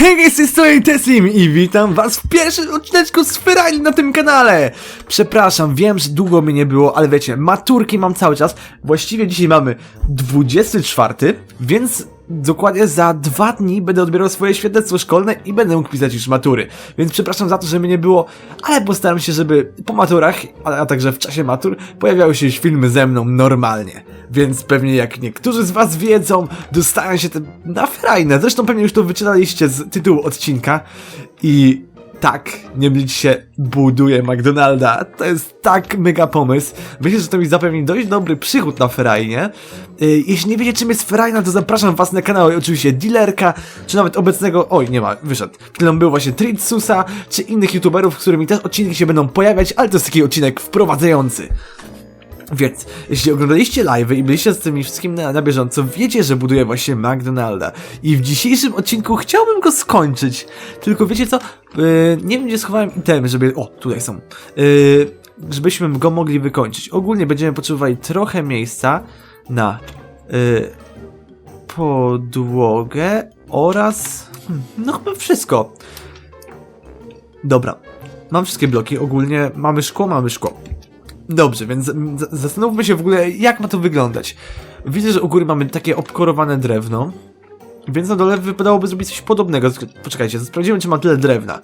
Hej, z tej strony Teslim i witam was w pierwszym odcineczku z Ferrari na tym kanale! Przepraszam, wiem, że długo mnie nie było, ale wiecie, maturki mam cały czas. Właściwie dzisiaj mamy 24, więc dokładnie za dwa dni będę odbierał swoje świadectwo szkolne i będę mógł pisać już matury. Więc przepraszam za to, że mnie nie było, ale postaram się, żeby po maturach, a, także w czasie matur, pojawiały się już filmy ze mną normalnie. Więc pewnie jak niektórzy z was wiedzą, dostają się te na frajne. Zresztą pewnie już to wyczytaliście z tytułu odcinka. I tak, nie mylić się, buduje McDonalda. To jest tak mega pomysł. Myślę, że to mi zapewni dość dobry przychód na Ferrainie. Yy, Jeśli nie wiecie czym jest Ferrajna, to zapraszam was na kanał oczywiście Dealerka, czy nawet obecnego, oj nie ma, wyszedł. Chwilą był właśnie Tritsusa, czy innych youtuberów, z którymi też odcinki się będą pojawiać, ale to jest taki odcinek wprowadzający. Więc, jeśli oglądaliście live'y i byliście z tymi wszystkim na, na bieżąco, wiecie, że buduję właśnie McDonalda. I w dzisiejszym odcinku chciałbym go skończyć. Tylko wiecie co? Yy, nie wiem, gdzie schowałem itemy, żeby... O, tutaj są. Yy, żebyśmy go mogli wykończyć. Ogólnie będziemy potrzebowali trochę miejsca na yy, podłogę oraz... Hmm, no chyba wszystko. Dobra. Mam wszystkie bloki. Ogólnie mamy szkło, mamy szkło. Dobrze, więc zastanówmy się w ogóle, jak ma to wyglądać. Widzę, że u góry mamy takie obkorowane drewno, więc na dole wypadałoby zrobić coś podobnego. Poczekajcie, sprawdzimy, czy mam tyle drewna.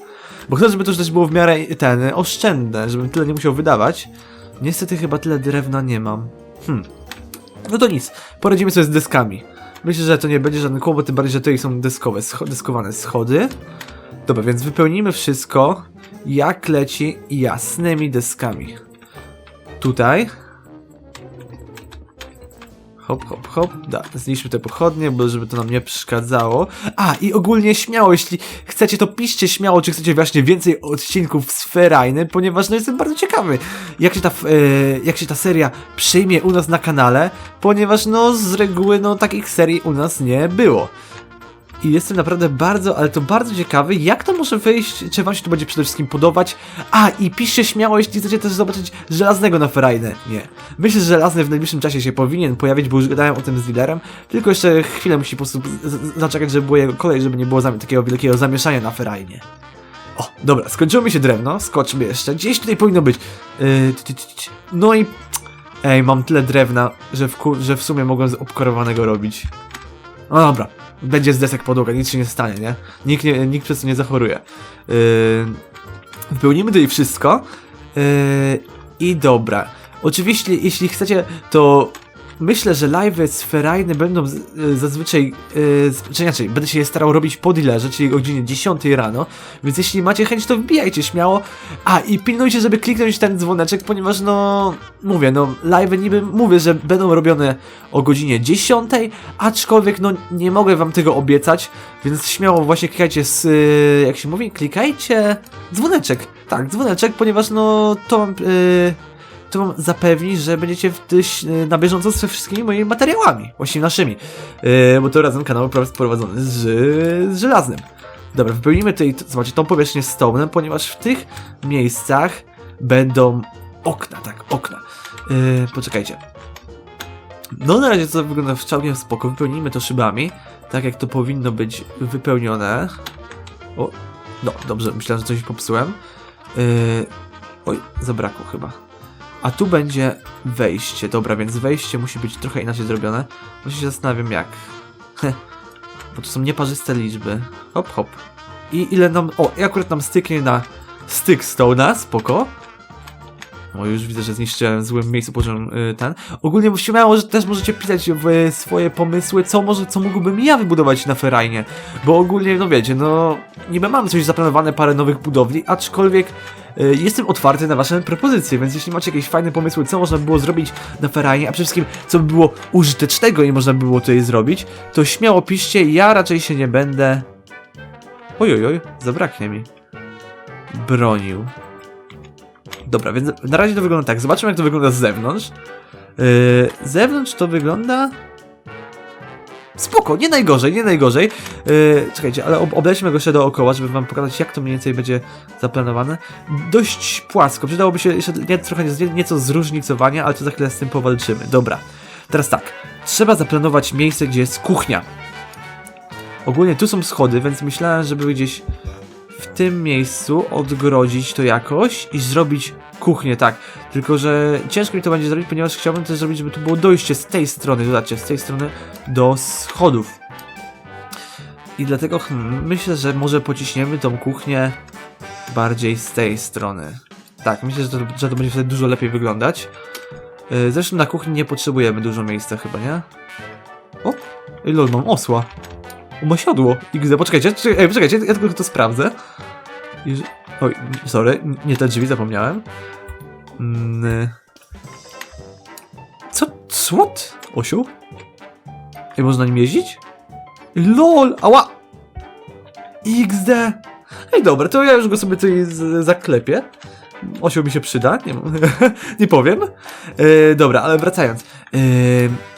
Bo chcę, żeby to też było w miarę ten, oszczędne, żebym tyle nie musiał wydawać. Niestety chyba tyle drewna nie mam. Hmm. No to nic, poradzimy sobie z deskami. Myślę, że to nie będzie żaden kłopot, tym bardziej, że tutaj są deskowe, scho- deskowane schody. Dobra, więc wypełnimy wszystko jak leci jasnymi deskami tutaj. Hop, hop, hop. Da, zniszczmy te pochodnie, bo żeby to nam nie przeszkadzało. A, i ogólnie śmiało, jeśli chcecie, to piszcie śmiało, czy chcecie właśnie więcej odcinków z Ferajny, ponieważ no jestem bardzo ciekawy, jak się ta, e, jak się ta seria przyjmie u nas na kanale, ponieważ no z reguły no takich serii u nas nie było. I jestem naprawdę bardzo, ale to bardzo ciekawy, jak to może wyjść, czy wam się to będzie przede wszystkim podobać. A, i piszcie śmiało, jeśli chcecie też zobaczyć żelaznego na Ferajnę. Nie. Myślę, że żelazny w najbliższym czasie się powinien pojawić, bo już gadałem o tym z dealerem. Tylko jeszcze chwilę musi po prostu zaczekać, żeby było jego kolej, żeby nie było takiego wielkiego zamieszania na Ferajnie. O, dobra, skończyło mi się drewno, skoczmy jeszcze. Gdzieś tutaj powinno być. Yy. No i... Ej, mam tyle drewna, że w, że w sumie mogłem z obkorowanego robić. No dobra, będzie z desek podłoga, nic się nie stanie, nie? Nikt, nie, nikt przez to nie zachoruje. Yy, wypełnimy tutaj wszystko. Yy, I dobra. Oczywiście, jeśli chcecie, to myślę, że live'y z Ferajny będą yy, zazwyczaj, yy, czy inaczej, będę się je starał robić po dealerze, czyli o godzinie 10 rano, więc jeśli macie chęć, to wbijajcie śmiało. A, i pilnujcie, żeby kliknąć ten dzwoneczek, ponieważ no, mówię, no, live'y niby mówię, że będą robione o godzinie 10, aczkolwiek no, nie mogę wam tego obiecać, więc śmiało właśnie klikajcie z, yy, jak się mówi, klikajcie dzwoneczek, tak, dzwoneczek, ponieważ no, to mam, yy, to wam zapewni, że będziecie yy, na bieżąco ze wszystkimi moimi materiałami, właśnie naszymi, yy, bo to razem kanał prowadzony z, z żelaznym. Dobra, wypełnimy tutaj, zobaczcie, tą powierzchnię stołem, ponieważ w tych miejscach będą okna, tak, okna. Yy, poczekajcie. No na razie to wygląda w całkiem spoko, wypełnijmy to szybami, tak jak to powinno być wypełnione. O, no, dobrze, myślałem, że coś popsułem. Yy, oj, zabrakło chyba. A tu będzie wejście, dobra, więc wejście musi być trochę inaczej zrobione. Właśnie się zastanawiam jak. Bo to są nieparzyste liczby. Hop, hop. I ile nam... O, i akurat nam styknie na styk stone'a, spoko. O, już widzę, że zniszczyłem w złym miejscu poziom y, ten. Ogólnie śmiało, że też możecie pisać w y, swoje pomysły, co może, co mógłbym ja wybudować na Ferajnie. Bo ogólnie, no wiecie, no niby mam coś zaplanowane, parę nowych budowli, aczkolwiek y, jestem otwarty na wasze propozycje, więc jeśli macie jakieś fajne pomysły, co można by było zrobić na Ferajnie, a przede wszystkim, co by było użytecznego i można by było tutaj zrobić, to śmiało piszcie, ja raczej się nie będę... Oj, oj, oj, zabraknie mi. Bronił. Dobra, więc na razie to wygląda tak. Zobaczmy, jak to wygląda z zewnątrz. Yy, z zewnątrz to wygląda. Spoko, nie najgorzej, nie najgorzej. Yy, czekajcie, ale ob go jeszcze dookoła, żeby wam pokazać, jak to mniej więcej będzie zaplanowane. Dość płasko, przydałoby się jeszcze nie, trochę nie, nieco zróżnicowania, ale to za chwilę z tym powalczymy. Dobra, teraz tak. Trzeba zaplanować miejsce, gdzie jest kuchnia. Ogólnie tu są schody, więc myślałem, żeby gdzieś w tym miejscu odgrodzić to jakoś i zrobić kuchnię, tak. Tylko, że ciężko mi to będzie zrobić, ponieważ chciałbym też zrobić, żeby tu było dojście z tej strony, zobaczcie, z tej strony do schodów. I dlatego hmm, myślę, że może pociśniemy tą kuchnię bardziej z tej strony. Tak, myślę, że to, że to będzie wtedy dużo lepiej wyglądać. Yy, Zresztą na kuchni nie potrzebujemy dużo miejsca chyba, nie? O! Lol, mam osła. Ma siodło. XD, poczekajcie, poczekajcie, ja tylko to sprawdzę. Oj, sorry, nie te drzwi, zapomniałem. Mm. Co? What? Osiu? Ej, można nim jeździć? LOL! Ała! XD! Ej, dobra, to ja już go sobie tutaj zaklepię. Osioł mi się przyda, nie, nie powiem. E, dobra, ale wracając. E,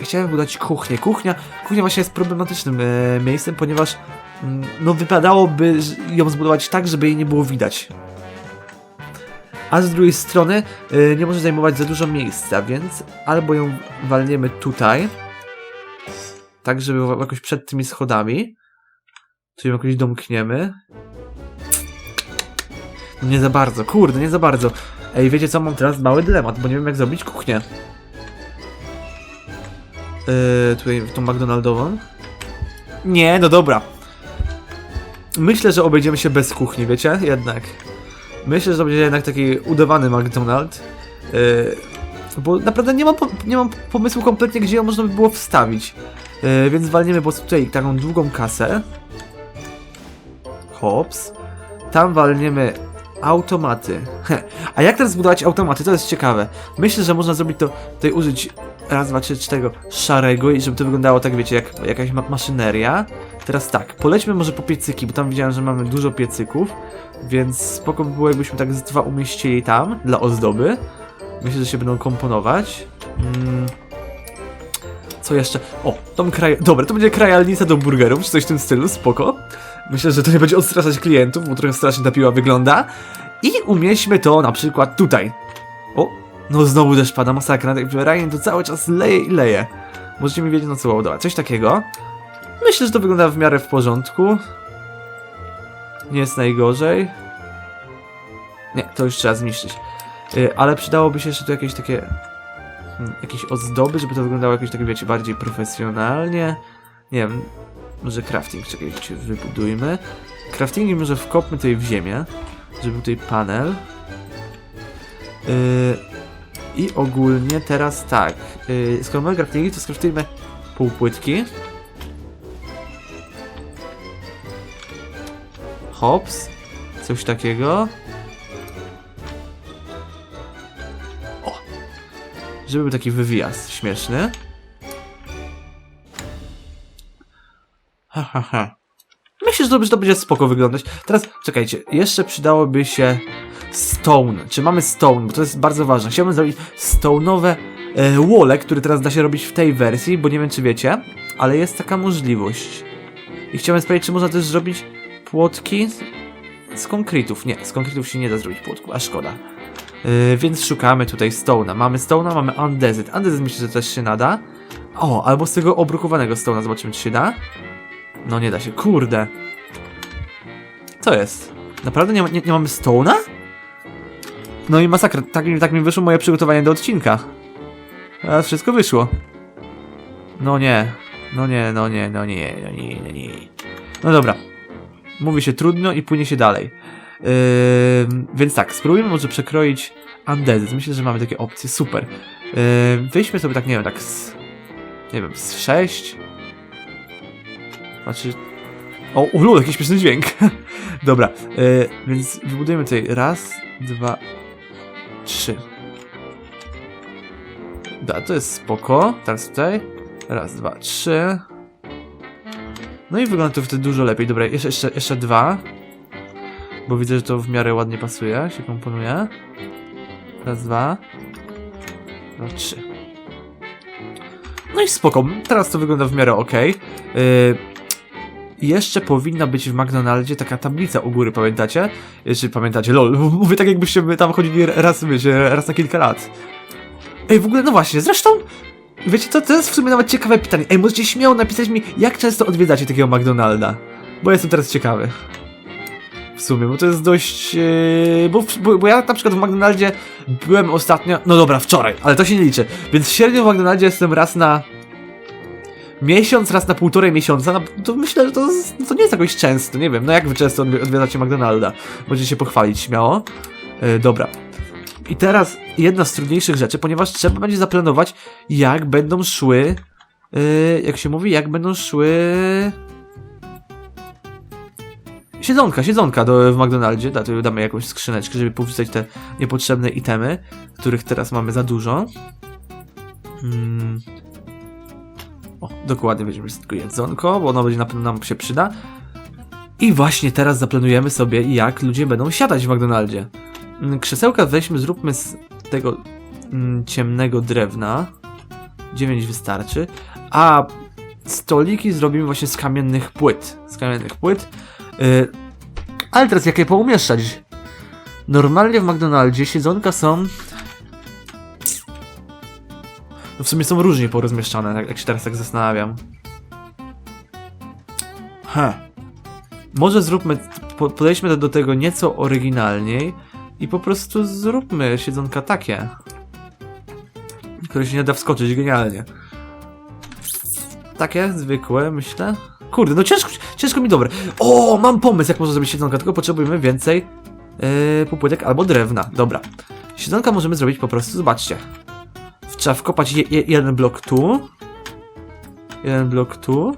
chciałem budować kuchnię. Kuchnia, kuchnia właśnie jest problematycznym e, miejscem, ponieważ mm, no wypadałoby ją zbudować tak, żeby jej nie było widać. A z drugiej strony nie może zajmować za dużo miejsca, więc albo ją walniemy tutaj, tak żeby jakoś przed tymi schodami, czy ją jakoś domkniemy. Nie za bardzo, kurde, nie za bardzo. Ej, wiecie co, mam teraz mały dylemat, bo nie wiem jak zrobić kuchnię. Yy, tutaj tą McDonaldową. Nie, no dobra. Myślę, że obejdziemy się bez kuchni, wiecie? Jednak. Myślę, że to będzie jednak taki udawany McDonald. Yy, bo naprawdę nie mam, nie mam pomysłu kompletnie, gdzie ją można by było wstawić. Yy, więc walniemy po prostu tutaj taką długą kasę. Hops. Tam walniemy automaty. Heh. A jak teraz zbudować automaty? To jest ciekawe. Myślę, że można zrobić to, tutaj użyć raz, dwa, trzy, cztery tego szarego i żeby to wyglądało tak, wiecie, jak jakaś ma maszyneria. Teraz tak, polećmy może po piecyki, bo tam widziałem, że mamy dużo piecyków, więc spoko by było, jakbyśmy tak z dwa umieścili tam, dla ozdoby. Myślę, że się będą komponować. Mm. Co jeszcze? O, tą kraj... Dobra, to będzie krajalnica do burgerów, czy coś w tym stylu, spoko. Myślę, że to nie będzie odstraszać klientów, bo trochę strasznie ta piła wygląda. I umieśćmy to na przykład tutaj. O, no znowu deszcz pada, masakra, tak realnie to cały czas leje i leje. Możecie mi wiedzieć, no co dobra, coś takiego. Myślę, że to wygląda w miarę w porządku. Nie jest najgorzej. Nie, to już trzeba zniszczyć. Y, ale przydałoby się jeszcze tu jakieś takie... hmm, Jakieś ozdoby, żeby to wyglądało jakoś tak, wiecie, bardziej profesjonalnie. Nie wiem, może crafting, czekajcie, wybudujmy. Craftingi może wkopmy tutaj w ziemię, był tutaj panel. Yy, I ogólnie teraz tak, yy, skoro mamy craftingi, to skraftujmy półpłytki. Hops, coś takiego. O! Żeby był taki wywijaz śmieszny. Ha. Myślę, że to, że to będzie spoko wyglądać. Teraz, czekajcie, jeszcze przydałoby się stone. Czy mamy stone? Bo to jest bardzo ważne. Chciałbym zrobić stone'owe e, wole, które teraz da się robić w tej wersji, bo nie wiem, czy wiecie, ale jest taka możliwość. I chciałem sprawdzić, czy można też zrobić płotki z, z konkretów. Nie, z konkretów się nie da zrobić płotku, a szkoda. E, więc szukamy tutaj stone'a. Mamy stone'a, mamy undead. Undead myślę, że też się nada. O, albo z tego obrukowanego stone'a, zobaczymy, czy się da. No nie da się, kurde. Co jest? Naprawdę nie, nie, nie mamy Stone'a? No i masakra, tak, tak mi wyszło moje przygotowanie do odcinka. Teraz wszystko wyszło. No nie, no nie, no nie, no nie, no nie, no nie. No dobra. Mówi się trudno i płynie się dalej. Yy, więc tak, spróbujmy może przekroić Undead. Myślę, że mamy takie opcje, super. Yy, sobie tak, nie wiem, tak z... Nie wiem, z 6 znaczy... O, ulu, jakiś śmieszny dźwięk. Dobra, y, więc wybudujemy tutaj raz, dwa, trzy. Da, to jest spoko. Teraz tutaj. Raz, dwa, trzy. No i wygląda to wtedy dużo lepiej. Dobra, jeszcze, jeszcze, jeszcze dwa. Bo widzę, że to w miarę ładnie pasuje, się komponuje. Raz, dwa. Dwa, trzy. No i spoko. Teraz to wygląda w miarę ok. Yy, jeszcze powinna być w McDonaldzie taka tablica u góry, pamiętacie? Czy pamiętacie? Lol, mówię tak jakbyście tam chodzili raz, wiecie, raz na kilka lat. Ej, w ogóle, no właśnie, zresztą, wiecie co, to jest w sumie nawet ciekawe pytanie. Ej, możecie śmiało napisać mi, jak często odwiedzacie takiego McDonalda? Bo jestem teraz ciekawy. W sumie, bo to jest dość... Yy, bo, bo, bo ja na przykład w McDonaldzie byłem ostatnio... No dobra, wczoraj, ale to się nie liczy. Więc średnio w McDonaldzie jestem raz na... Miesiąc, raz na półtorej miesiąca, no to myślę, że to, to nie jest jakoś często, nie wiem, no jak wy często odwi- odwiedzacie McDonalda? Możecie się pochwalić śmiało. Yy, dobra. I teraz jedna z trudniejszych rzeczy, ponieważ trzeba będzie zaplanować, jak będą szły... Yy, jak się mówi, jak będą szły... Siedzonka, siedzonka do, w McDonaldzie. Da, tu damy jakąś skrzyneczkę, żeby powrzucać te niepotrzebne itemy, których teraz mamy za dużo. Hmm. Dokładnie weźmiemy tylko jedzonko, bo ono będzie na pewno nam się przyda. I właśnie teraz zaplanujemy sobie, jak ludzie będą siadać w McDonaldzie. Mm, Krzesełka weźmy, zróbmy z tego mm, ciemnego drewna. 9 wystarczy. A stoliki zrobimy właśnie z kamiennych płyt. Z kamiennych płyt. Yy, ale teraz jak je poumieszczać? Normalnie w McDonaldzie siedzonka są... No w sumie są różnie porozmieszczane, jak, jak się teraz tak zastanawiam. He. Może zróbmy, po, podejdźmy do, do tego nieco oryginalniej i po prostu zróbmy siedzonka takie. Które się nie da wskoczyć genialnie. Takie, zwykłe, myślę. Kurde, no ciężko, ciężko mi dobre. O, mam pomysł, jak można zrobić siedzonka, tylko potrzebujemy więcej yy, albo drewna. Dobra. Siedzonka możemy zrobić po prostu, zobaczcie. Trzeba wkopać je, je, jeden blok tu. Jeden blok tu.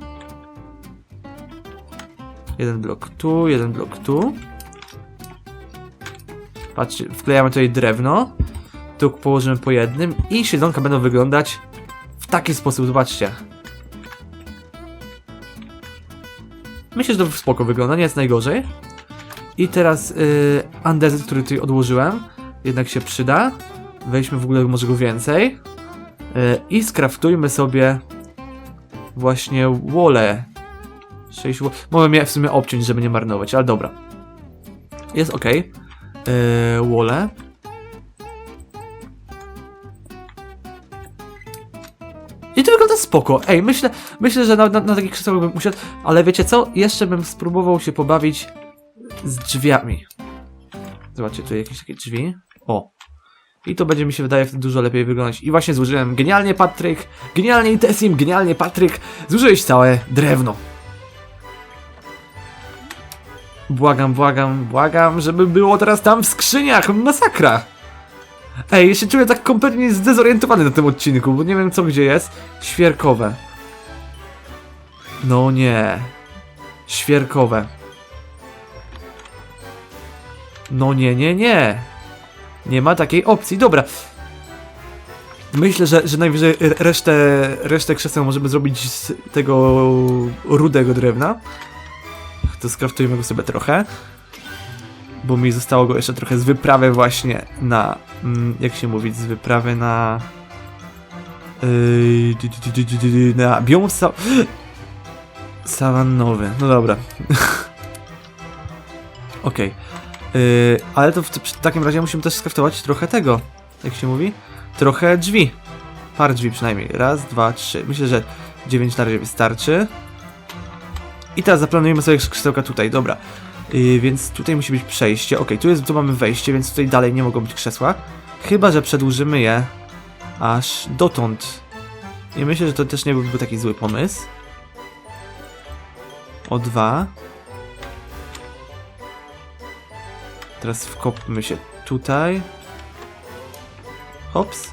Jeden blok tu, jeden blok tu. Patrzcie, wklejamy tutaj drewno. Tu położymy po jednym i siedzonka będą wyglądać w taki sposób, zobaczcie. Myślę, że to spoko wygląda, nie jest najgorzej. I teraz yy, andezit, który tutaj odłożyłem, jednak się przyda. Weźmy w ogóle może go więcej. Yy, I skraftujmy sobie właśnie wole. 6 wo- Mogę je w sumie obciąć, żeby nie marnować, ale dobra. Jest ok. Yy, wole. I to wygląda spoko. Ej, myślę, myślę że na, na, na takich krzesełach bym usiadł, ale wiecie co? Jeszcze bym spróbował się pobawić z drzwiami. Zobaczcie, tu jakieś takie drzwi. O. I to będzie mi się wydaje dużo lepiej wyglądać. I właśnie zużyłem genialnie Patryk, genialnie Tessim, genialnie Patryk. Zużyłeś całe drewno. Błagam, błagam, błagam, żeby było teraz tam w skrzyniach. Masakra. Ej, ja się czuję tak kompletnie zdezorientowany na tym odcinku, bo nie wiem co gdzie jest. Świerkowe. No nie. Świerkowe. No nie, nie, nie. Nie ma takiej opcji. Dobra. Myślę, że, że najwyżej resztę, resztę krzeseł możemy zrobić z tego rudego drewna. To skraftujmy go sobie trochę. Bo mi zostało go jeszcze trochę z wyprawy właśnie na... Mm, jak się mówi? Z wyprawy na... Yy, na biom sa... Sawannowy. No dobra. Okej. Yy, ale to w, w takim razie musimy też skraftować trochę tego. Jak się mówi? Trochę drzwi. Par drzwi przynajmniej. Raz, dwa, trzy. Myślę, że 9 na razie wystarczy. I teraz zaplanujemy sobie krzesełka tutaj, dobra. Yy, więc tutaj musi być przejście. Ok, tu jest, tu mamy wejście, więc tutaj dalej nie mogą być krzesła. Chyba, że przedłużymy je aż dotąd. I myślę, że to też nie byłby taki zły pomysł. O dwa. Teraz wkopmy się tutaj. Hops.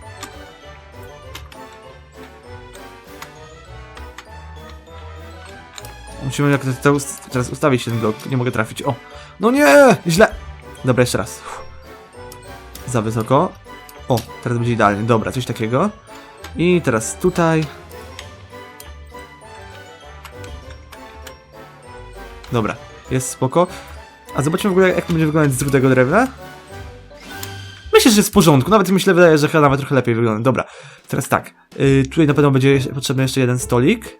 Musimy jak teraz ustawić ten blok. Nie mogę trafić. O! No nie! Źle! Dobra, jeszcze raz. Uff. Za wysoko. O, teraz będzie idealnie. Dobra, coś takiego. I teraz tutaj. Dobra, jest spoko. A zobaczmy w ogóle, jak to będzie wyglądać z rudego drewna. Myślę, że jest w porządku. Nawet myślę, wydaje, że chyba nawet trochę lepiej wygląda. Dobra, teraz tak. Yy, tutaj na pewno będzie potrzebny jeszcze jeden stolik.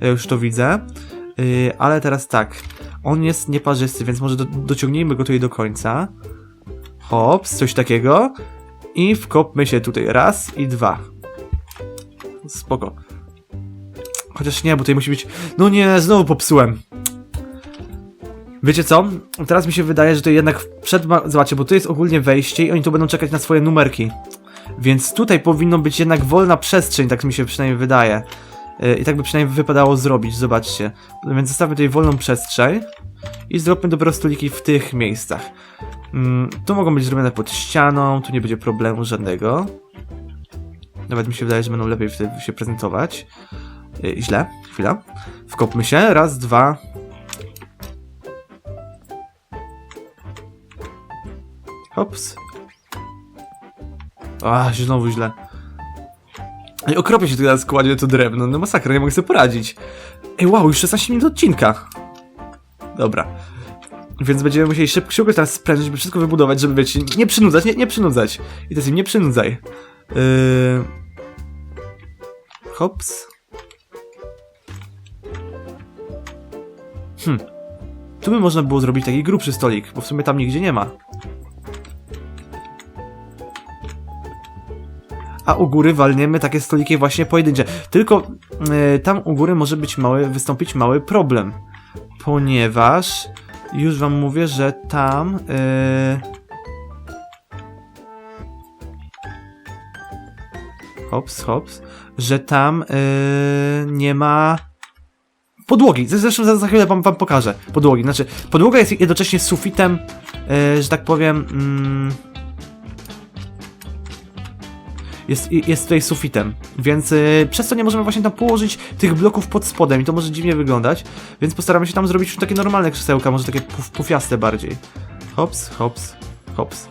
Ja już to widzę. Yy, ale teraz tak. On jest nieparzysty, więc może do, dociągnijmy go tutaj do końca. Hops, coś takiego. I wkopmy się tutaj raz i dwa. Spoko. Chociaż nie, bo tutaj musi być... No nie, znowu popsułem. Wiecie co? Teraz mi się wydaje, że to jednak przed... Zobaczcie, bo tu jest ogólnie wejście i oni tu będą czekać na swoje numerki. Więc tutaj powinno być jednak wolna przestrzeń, tak mi się przynajmniej wydaje. Yy, I tak by przynajmniej wypadało zrobić, zobaczcie. Więc zostawmy tutaj wolną przestrzeń i zróbmy dopiero stoliki w tych miejscach. Mm, tu mogą być zrobione pod ścianą, tu nie będzie problemu żadnego. Nawet mi się wydaje, że będą lepiej wtedy się prezentować. Yy, źle, chwila. Wkopmy się, raz, dwa. Hops. A, znowu źle. Ej, okropnie się teraz kładzie to drewno, no masakra, nie mogę sobie poradzić. Ej, wow, już 16 minut odcinka. Dobra. Więc będziemy musieli szybko, szybko teraz sprężyć, żeby wszystko wybudować, żeby wiecie, nie przynudzać, nie, nie przynudzać. I teraz im nie przynudzaj. Yy... Hops. Hm. Tu by można było zrobić taki grubszy stolik, bo w sumie tam nigdzie nie ma. A u góry walniemy takie stoliki właśnie pojedyncze. Tylko yy, tam u góry może być mały, wystąpić mały problem. Ponieważ już wam mówię, że tam yy... Hops, hops, że tam yy, nie ma podłogi. Zresztą za, za chwilę wam, wam pokażę podłogi. Znaczy, podłoga jest jednocześnie sufitem, yy, że tak powiem. Mm, jest, jest tutaj sufitem, więc y, przez to nie możemy właśnie tam położyć tych bloków pod spodem i to może dziwnie wyglądać, więc postaramy się tam zrobić już takie normalne krzesełka, może takie puf, pufiaste bardziej. Hops, hops, hops.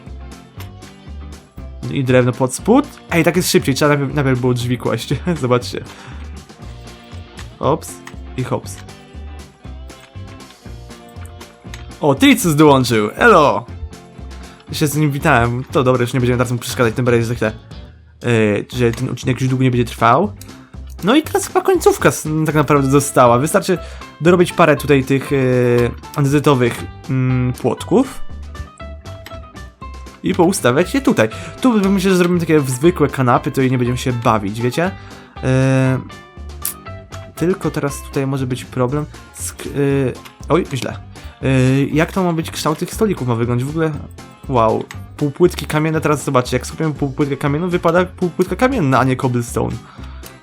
I drewno pod spód. Ej, tak jest szybciej, trzeba najpierw, najpierw było drzwi kłaść, zobaczcie. Hops i hops. O, Tricus dołączył, elo! Ja się z nim witałem, to dobre, już nie będziemy teraz mu przeszkadzać, tym bardziej, że chwilę yy, że ten odcinek już długo nie będzie trwał. No i teraz chyba końcówka tak naprawdę została. Wystarczy dorobić parę tutaj tych yy, mm, płotków. I poustawiać je tutaj. Tu myślę, że zrobimy takie zwykłe kanapy, to i nie będziemy się bawić, wiecie? Yy, tylko teraz tutaj może być problem z... Yy, oj, źle. Yy, jak to ma być kształt tych stolików ma wyglądać? W ogóle Wow, półpłytki kamienne, teraz zobaczcie, jak skupiamy półpłytkę kamienną, wypada półpłytka kamienna, a nie cobblestone.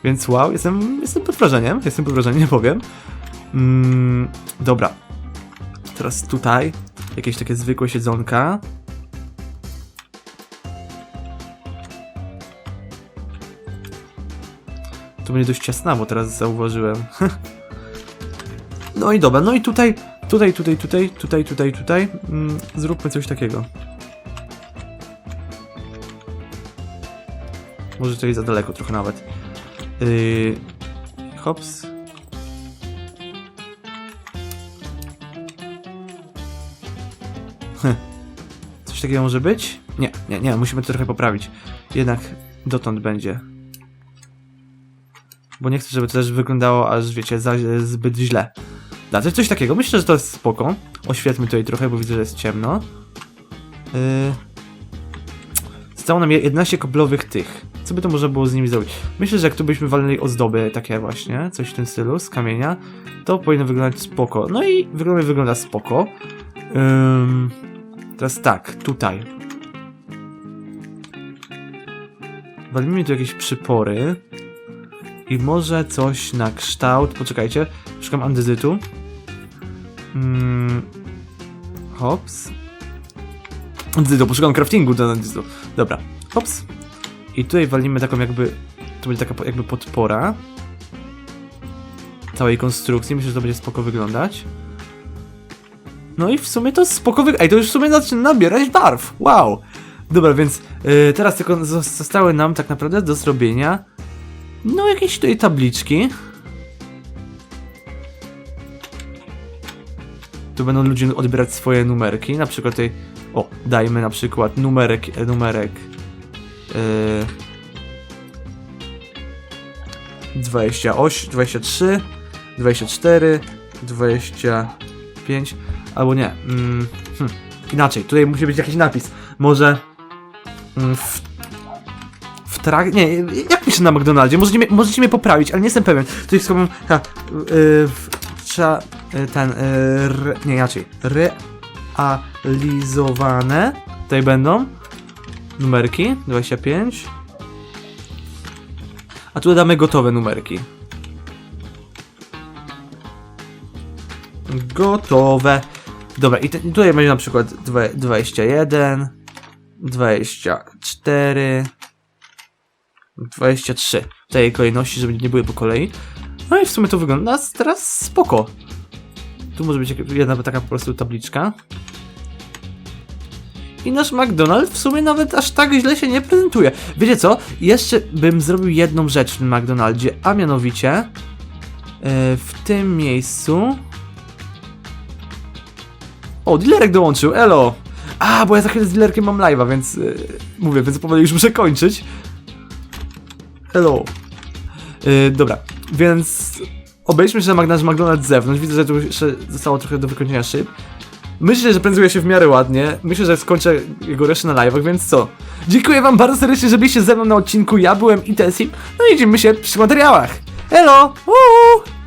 Więc wow, jestem, jestem pod wrażeniem, jestem pod wrażeniem, nie powiem. Mm, dobra. Teraz tutaj jakieś takie zwykłe siedzonka. To będzie dość ciasnawo, teraz zauważyłem. no i dobra, no i tutaj, tutaj, tutaj, tutaj, tutaj, tutaj, tutaj, mm, zróbmy coś takiego. Może to jest za daleko trochę nawet. Yy, hops. Coś takiego może być? Nie, nie, nie, musimy to trochę poprawić. Jednak dotąd będzie. Bo nie chcę, żeby to też wyglądało aż, wiecie, za, zbyt źle. Da, coś, takiego. Myślę, że to jest spoko. Oświetlmy tutaj trochę, bo widzę, że jest ciemno. Yy... Zostało nam je- 11 koblowych tych. Co by to można było z nimi zrobić? Myślę, że jak tu byśmy walnęli ozdoby takie właśnie, coś w tym stylu, z kamienia, to powinno wyglądać spoko. No i wygląda, wygląda spoko. Ym, teraz tak, tutaj. Walimy tu jakieś przypory. I może coś na kształt. Poczekajcie, szukam andezytu. Mm, hops. Andezytu, poszukam craftingu do andezytu. Dobra, hops. I tutaj walimy taką jakby, to będzie taka jakby podpora całej konstrukcji. Myślę, że to będzie spoko wyglądać. No i w sumie to spoko wygląda. Ej, to już w sumie zaczyna nabierać barw. Wow. Dobra, więc y, teraz tylko zos- zostały nam tak naprawdę do zrobienia no jakieś tutaj tabliczki. Tu będą ludzie odbierać swoje numerki. Na przykład tutaj, o, dajmy na przykład numerek, e, numerek yy, 28, 23, 24, 25, albo nie. Mm, hm, inaczej, tutaj musi być jakiś napis. Może mm, w, w trakcie. Nie, się na McDonaldzie, możecie mnie, możecie mnie poprawić, ale nie jestem pewien. To jest chyba, ha, y, w, trza, y, ten, y, re, nie inaczej, realizowane, tutaj będą numerki, 25, a tu damy gotowe numerki. Gotowe. Dobra, i tutaj będzie na przykład dwa- 21, 24, 23. W tej kolejności, żeby nie były po kolei. No i w sumie to wygląda teraz spoko. Tu może być jedna taka po prostu tabliczka. I nasz McDonald's w sumie nawet aż tak źle się nie prezentuje. Wiecie co? Jeszcze bym zrobił jedną rzecz w McDonaldzie, a mianowicie e, w tym miejscu. O, dealerek dołączył, elo! A, bo ja za chwilę z dealerkiem mam live'a, więc yy, mówię, więc powoli już muszę kończyć. Hello. Yy, dobra, więc obejdźmy się na nasz McDonald's z zewnątrz. Widzę, że tu jeszcze zostało trochę do wykończenia szyb. Myślę, że prezentuje się w miarę ładnie. Myślę, że skończę jego resztę na live'ach, więc co? Dziękuję wam bardzo serdecznie, że byliście ze mną na odcinku. Ja byłem Itesim. No i widzimy się przy materiałach. Elo! Uuu!